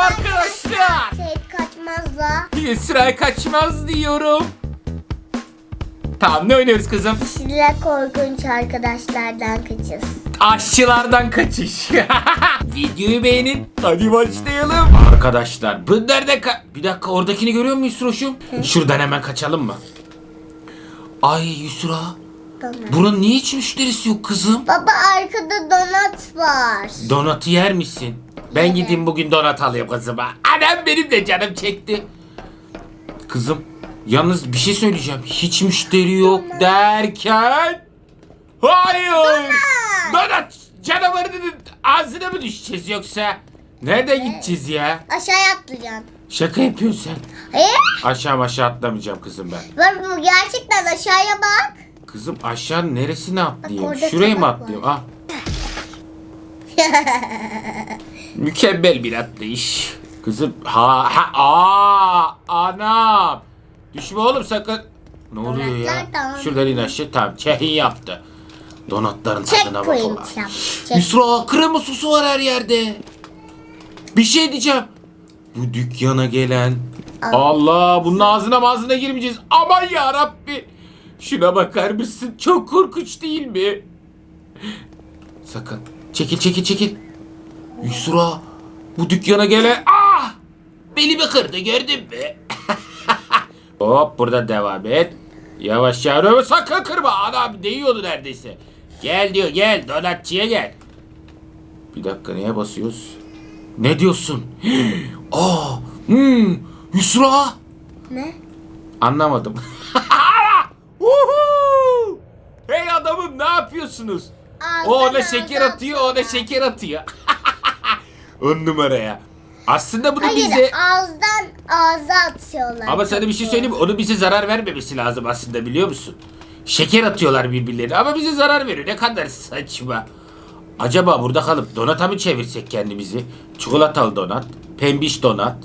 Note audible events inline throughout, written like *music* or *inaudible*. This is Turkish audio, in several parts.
arkadaşlar. Tek kaçmazla. Yusra kaçmaz diyorum. Tamam ne oynuyoruz kızım? Sizler korkunç arkadaşlardan kaçız. Aşçılardan kaçış. *laughs* Videoyu beğenin. Hadi başlayalım. Arkadaşlar bu nerede ka- Bir dakika oradakini görüyor musun Yusroş'um? Şuradan hemen kaçalım mı? Ay Yusra. Donat. Buranın niye hiç müşterisi yok kızım? Baba arkada donat var. Donatı yer misin? Ben gideyim bugün donat alayım kızıma. Anam benim de canım çekti. Kızım yalnız bir şey söyleyeceğim. Hiç müşteri yok derken... Hayır. Donat canavarının ağzına mı düşeceğiz yoksa? Nerede gideceğiz ya? Aşağıya atlayacaksın. Şaka yapıyorsun sen. Hayır. Aşağı aşağı atlamayacağım kızım ben. Bak bu gerçekten aşağıya bak. Kızım aşağı neresine atlayayım? orada Şuraya mı tabak atlayayım? Ah. *laughs* Mükemmel bir atlayış. Kızım ha ha aa anam. Düşme oğlum sakın. Ne oluyor ya? Donatlar. Şuradan in aşağı tamam çehin yaptı. Donatların tadına bak. ulan. Yusra krema sosu var her yerde. Bir şey diyeceğim. Bu dükkana gelen Allah bunun ağzına ağzına girmeyeceğiz. Aman ya Rabbi. Şuna bakar mısın? Çok korkunç değil mi? Sakın. Çekil çekil çekil. Yusra bu dükkana gelen ah! Belimi kırdı gördün mü? *laughs* Hop burada devam et. Yavaş yavaş sakın kırma. Adam değiyordu neredeyse. Gel diyor gel donatçıya gel. Bir dakika neye basıyoruz? Ne diyorsun? Aa, *gasps* hmm, Yusra. Ne? Anlamadım. *laughs* Hey adamım ne yapıyorsunuz? O ona Ağzına şeker atıyor, o ona şeker atıyor. On numaraya. Aslında bunu Hayır bize... ağızdan ağza atıyorlar. Ama sana bir şey söyleyeyim mi? Onun bize zarar vermemesi lazım aslında biliyor musun? Şeker atıyorlar birbirlerine ama bize zarar veriyor. Ne kadar saçma. Acaba burada kalıp donata mı çevirsek kendimizi? Çikolatalı donat, pembiş donat.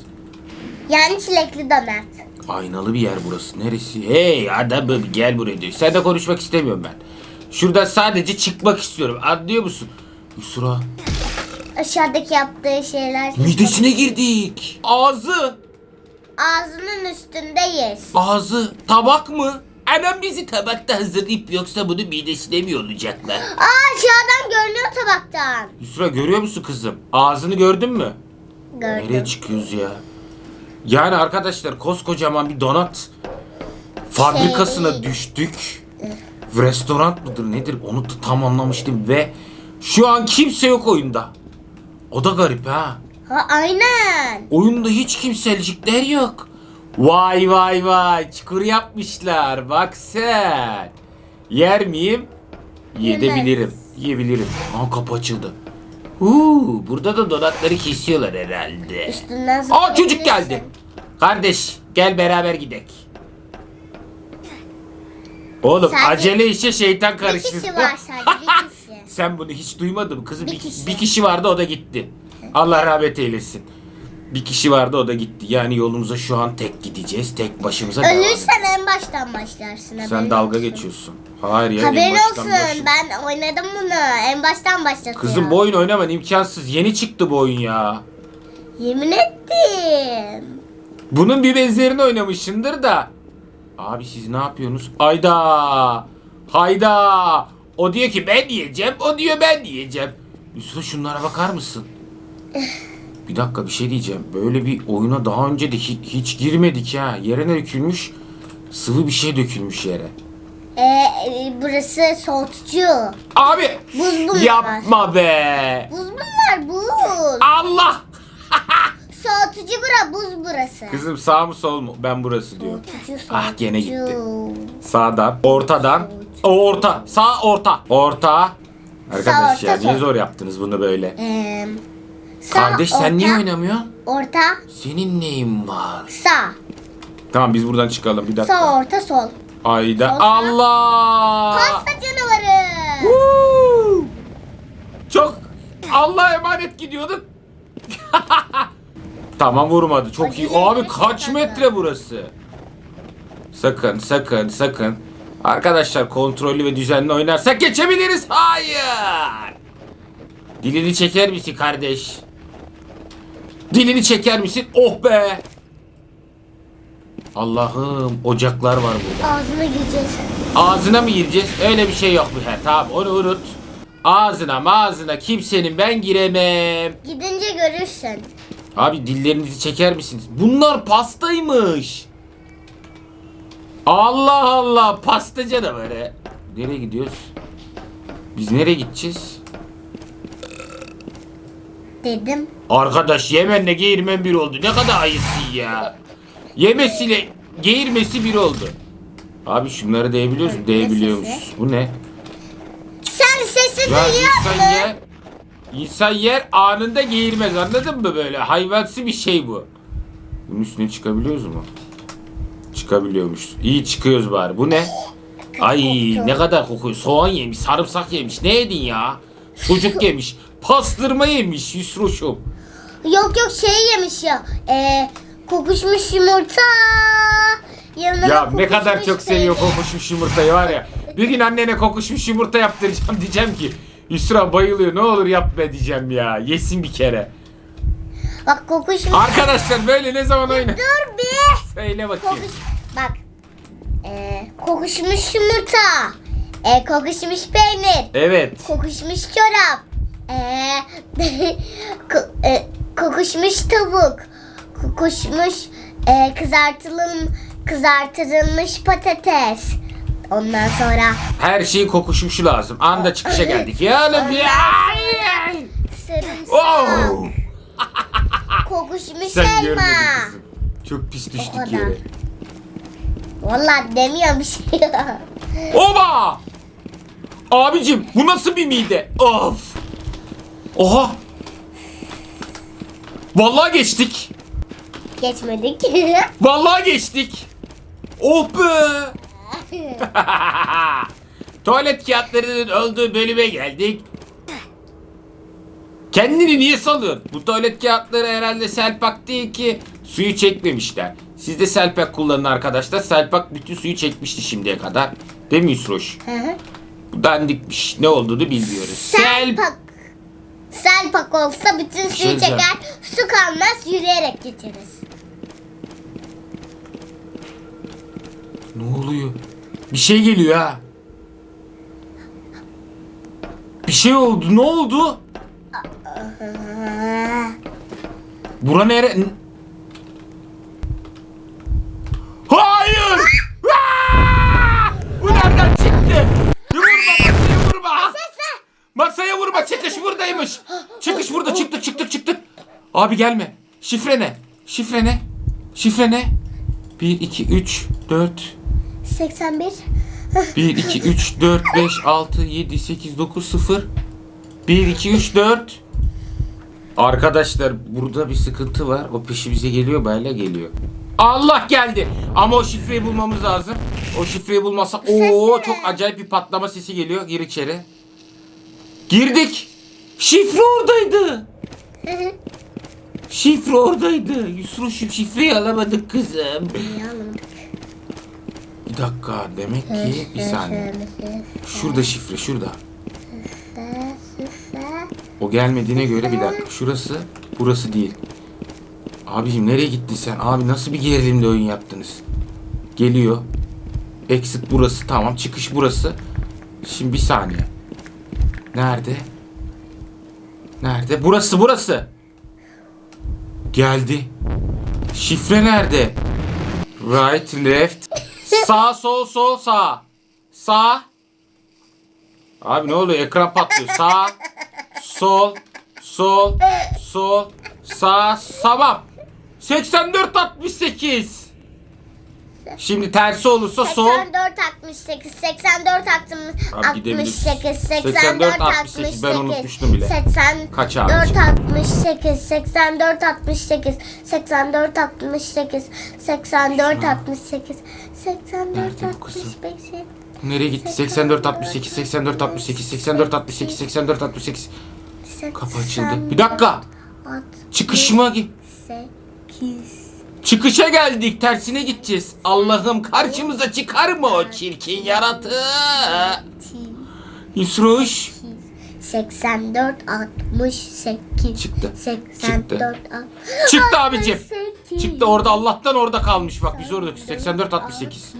Yani çilekli donat. Aynalı bir yer burası. Neresi? Hey adamım gel buraya diyor. Sen de konuşmak istemiyorum ben. Şuradan sadece çıkmak istiyorum. Anlıyor musun? Yusra. Aşağıdaki yaptığı şeyler. Midesine girdik. Ağzı. Ağzının üstündeyiz. Ağzı. Tabak mı? Anam bizi tabakta hazırlayıp yoksa bunu midesine mi yollayacaklar? Aa aşağıdan görünüyor tabaktan. Yusra görüyor musun kızım? Ağzını gördün mü? Gördüm. Nereye çıkıyoruz ya? Yani arkadaşlar koskocaman bir donat fabrikasına Şey- düştük. Restoran mıdır nedir onu da tam anlamıştım ve şu an kimse yok oyunda. O da garip ha. Ha aynen. Oyunda hiç kimselicikler yok. Vay vay vay çukur yapmışlar bak sen. Yer miyim? Yedebilirim. Yiyebilirim. Aa kapı açıldı. Huu, burada da donatları kesiyorlar herhalde. Üstünden Aa çocuk zıplayabilirsin. geldi. Kardeş gel beraber gidek. Oğlum Sadece acele işe şeytan Bir karıştı. kişi var sadece bir kişi. *laughs* Sen bunu hiç duymadın mı kızım? Bir Bir, kişi. bir kişi vardı o da gitti. Allah rahmet eylesin. Bir kişi vardı o da gitti. Yani yolumuza şu an tek gideceğiz. Tek başımıza devam. Ölürsen en baştan başlarsın. Sen dalga olsun. geçiyorsun. Hayır ya. en Haberin baştan olsun başla. ben oynadım bunu. En baştan başlatıyor. Kızım bu oyun oynaman imkansız. Yeni çıktı bu oyun ya. Yemin ettim. Bunun bir benzerini oynamışsındır da. Abi siz ne yapıyorsunuz? Ayda. Hayda. O diyor ki ben yiyeceğim. O diyor ben yiyeceğim. Yusuf şunlara bakar mısın? Bir dakika bir şey diyeceğim. Böyle bir oyuna daha önce de hi- hiç girmedik ha. Yere ne dökülmüş? Sıvı bir şey dökülmüş yere. Ee, burası soğutucu. Abi Buz bunlar. yapma be. Buz bunlar buz. Allah. *laughs* Soğutucu bura buz burası. Kızım sağ mı sol mu? Ben burası diyor. Soğutucu soğutucu. Ah, gene gitti. Sağdan, ortadan, o orta, sağ orta, orta. Arkadaş Sağ, ya orta, niye sol. zor yaptınız bunu böyle? Ee, sağ, Kardeş sen orta, niye oynamıyorsun? Orta Senin neyin var? sağ. Tamam biz buradan çıkalım bir dakika. Sağ orta sol. Ayda Sol, sağ. Allah! Pasta canavarı. Çok Allah'a emanet gidiyorduk. *laughs* tamam vurmadı. Çok iyi. Abi kaç metre burası? Sakın sakın sakın. Arkadaşlar kontrollü ve düzenli oynarsak geçebiliriz. Hayır. Dilini çeker misin kardeş? Dilini çeker misin? Oh be. Allah'ım ocaklar var burada. Ağzına gireceğiz. Ağzına mı gireceğiz? Öyle bir şey yok bu. He, tamam onu unut. Ağzına mağazına kimsenin ben giremem. Gidince görürsün. Abi dillerinizi çeker misiniz? Bunlar pastaymış. Allah Allah pastacı da böyle. Nereye gidiyoruz? Biz nereye gideceğiz? Dedim. Arkadaş Yemen'le geğirmen bir oldu. Ne kadar ayısın ya. Yemesiyle geğirmesi bir oldu. Abi şunları değebiliyoruz mu? Ne Değebiliyormuş. sesi? Bu ne? Sen sesi Ya duyuyor insan musun? yer, insan yer anında geğirmez anladın mı böyle? Hayvansı bir şey bu. Bunun üstüne çıkabiliyoruz mu? Çıkabiliyormuş. İyi çıkıyoruz bari. Bu ne? Ay ne kadar kokuyor. Soğan yemiş, sarımsak yemiş. Ne yedin ya? Sucuk yemiş. Pastırma yemiş Yusroşum. Yok yok şey yemiş ya. Ee, kokuşmuş yumurta. Yanına Ya ne kadar çok seviyor kokuşmuş yumurtayı var ya. Bir gün annene kokuşmuş yumurta yaptıracağım *laughs* diyeceğim ki Yusra bayılıyor ne olur yapma diyeceğim ya. Yesin bir kere. Bak kokuşmuş. Arkadaşlar böyle ne zaman oynar? Dur bir. Söyle bakayım. Kokuş. Bak. Ee, kokuşmuş yumurta. Ee, kokuşmuş peynir. Evet. Kokuşmuş çorap. Ee, *laughs* ko- e, kokuşmuş tavuk. Kokuşmuş e, kızartılım kızartılmış patates. Ondan sonra Her şeyin kokuşmuşu lazım. Anda çıkışa geldik. Ya ya. sarımsak. Oh! Kokuşmuş Sen elma. görmedin kızım. Çok pis düştük yere. Vallahi demiyorum bir şey. *laughs* Oba! Abicim bu nasıl bir mide? Of! Oha! Vallahi geçtik. Geçmedik. *laughs* Vallahi geçtik. Oh be! *laughs* Tuvalet kağıtlarının olduğu bölüme geldik. Kendini niye salıyorsun? Bu tuvalet kağıtları herhalde selpak değil ki suyu çekmemişler. Siz de selpak kullanın arkadaşlar. Selpak bütün suyu çekmişti şimdiye kadar. Değil mi Yusroş? Hı hı. Bu dandikmiş. Ne olduğunu bilmiyoruz. Sel... Selpak. Selpak olsa bütün suyu Şey çeker, su kalmaz, yürüyerek geçeriz. Ne oluyor? Bir şey geliyor ha. Bir şey oldu. Ne oldu? Bura nere? N- Hayır! Aa! Bu nereden çıktı? Vurma masaya vurma. Masaya vurma. Çıkış buradaymış. Çıkış burada. Çıktık çıktık çıktık. Abi gelme. Şifre ne? Şifre ne? Şifre ne? 1, 2, 3, 4, 81. 1, 2, 3, 4, 5, 6, 7, 8, 9, 0. 1, 2, 3, 4. Arkadaşlar burada bir sıkıntı var. O peşimize geliyor böyle geliyor. Allah geldi. Ama o şifreyi bulmamız lazım. O şifreyi bulmazsak o çok acayip bir patlama sesi geliyor. Gir içeri. Girdik. Şifre oradaydı. Şifre oradaydı. Yusruş'um şifreyi alamadık kızım. Bir dakika demek ki bir saniye. Şurada şifre şurada. O gelmediğine göre bir dakika. Şurası burası değil. Abicim nereye gittin sen? Abi nasıl bir gerilimli oyun yaptınız? Geliyor. Exit burası tamam. Çıkış burası. Şimdi bir saniye. Nerede? Nerede? Burası burası. Geldi. Şifre nerede? Right, left. Sağ, sol, sol, sağ. Sağ. Abi ne oluyor? Ekran patlıyor. Sağ, sol, sol, sol, sağ, tamam. 84 68. Şimdi tersi olursa sol. 84 68 84 60 Abi gidebiliriz. 68 84, 84 68, ben unutmuştum bile. 80 Kaç 4 abicim? 68 84 68 84 68 84 68 84 Nerede bu kızım? 65 Nereye gitti? 84 68 84 68 84 68 84 68. Kapı açıldı. Bir dakika. Çıkışıma git. 8 Çıkışa geldik. Tersine gideceğiz. Allah'ım karşımıza çıkar mı o çirkin yaratık? Yusruş. 84 68 Çıktı. 84 Çıktı abicim. 68. Çıktı orada Allah'tan orada kalmış. Bak biz orada 84 68.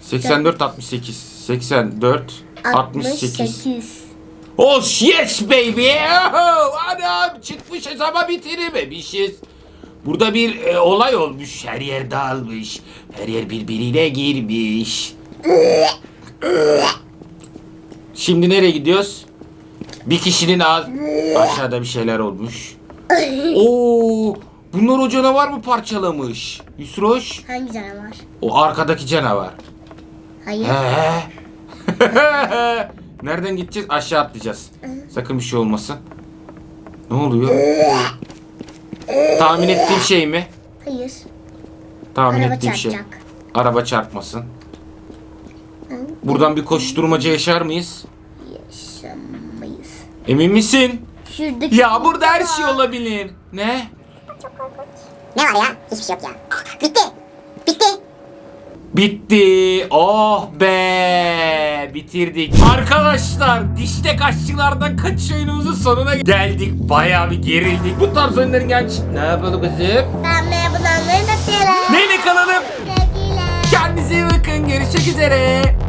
84 68. 84 68. 68. Oh yes baby. Oh, Anam çıkmış hesaba bitirememişiz. Burada bir e, olay olmuş. Her yer dağılmış. Her yer birbirine girmiş. Şimdi nereye gidiyoruz? Bir kişinin ağız... Aşağıda bir şeyler olmuş. Oo, bunlar o canavar mı parçalamış? Yusroş. Hangi canavar? O arkadaki canavar. Hayır. He. *laughs* Nereden gideceğiz? Aşağı atlayacağız. Sakın bir şey olmasın. Ne oluyor? Tahmin ettiğim şey mi? Hayır. Tahmin Araba ettiğim şey. çarpacak. Araba çarpmasın. Buradan bir koşturmaca yaşar mıyız? Yaşamayız. Emin misin? Şuradaki Ya burada her şey olabilir. Ne? Ne var ya? Hiçbir şey yok ya. Bitti. Bitti. Bitti. Oh be. Bitirdik. Arkadaşlar dişte kaşçılardan kaçış oyunumuzun sonuna geldik. Bayağı bir gerildik. Bu tarz oyunların genç. Ne yapalım kızım? Ben merhabalarını da Neyle kalalım? Sevgiler. Kendinize iyi bakın. Görüşmek üzere.